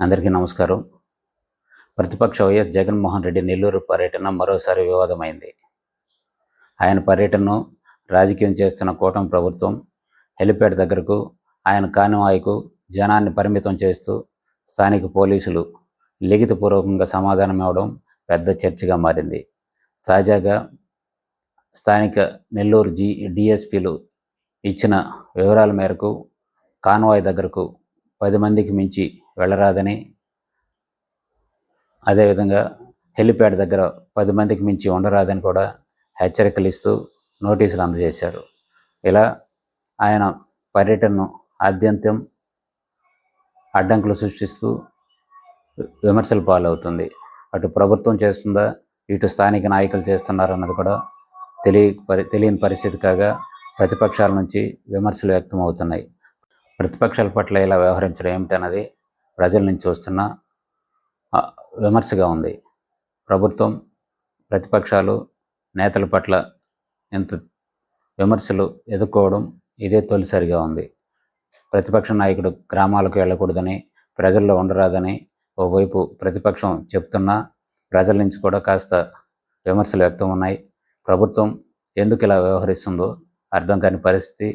అందరికీ నమస్కారం. ప్రతిపక్ష వైఎస్ జగన్మోహన్ రెడ్డి నెల్లూరు పర్యటన మరోసారి వివాదమైంది. ఆయన పర్యటనను రాజకీయం చేస్తున్న కూటమి ప్రభుత్వం హెలిప్యాడ్ దగ్గరకు ఆయన కానివాయికు జనాన్ని పరిమితం చేస్తూ స్థానిక పోలీసులు లిఖితపూర్వకంగా సమాధానం ఇవ్వడం పెద్ద చర్చగా మారింది. తాజాగా స్థానిక నెల్లూరు జి డిఎస్పీలు ఇచ్చిన వివరాల మేరకు కాన్వాయ్ దగ్గరకు పది మందికి మించి వెళ్ళరాదని. అదేవిధంగా హెలిప్యాడ్ దగ్గర పది మందికి మించి ఉండరాదని కూడా హెచ్చరికలు ఇస్తూ నోటీసులు అందజేశారు. ఇలా ఆయన పర్యటనను ఆద్యంతం అడ్డంకులు సృష్టిస్తూ విమర్శలు పాలవుతుంది. అటు ప్రభుత్వం చేస్తుందా ఇటు స్థానిక నాయకులు చేస్తున్నారన్నది కూడా తెలియ పరి తెలియని పరిస్థితి కాగా ప్రతిపక్షాల నుంచి విమర్శలు వ్యక్తం అవుతున్నాయి ప్రతిపక్షాల పట్ల ఇలా వ్యవహరించడం ఏమిటన్నది ప్రజల నుంచి వస్తున్న విమర్శగా ఉంది. ప్రభుత్వం ప్రతిపక్షాలు నేతల పట్ల ఎంత విమర్శలు ఎదుర్కోవడం ఇదే తొలిసారిగా ఉంది. ప్రతిపక్ష నాయకుడు గ్రామాలకు వెళ్ళకూడదని ప్రజల్లో ఉండరాదని ఓవైపు ప్రతిపక్షం చెప్తున్నా ప్రజల నుంచి కూడా కాస్త విమర్శలు వ్యక్తం ఉన్నాయి. ప్రభుత్వం ఎందుకు ఇలా వ్యవహరిస్తుందో అర్థం కాని పరిస్థితి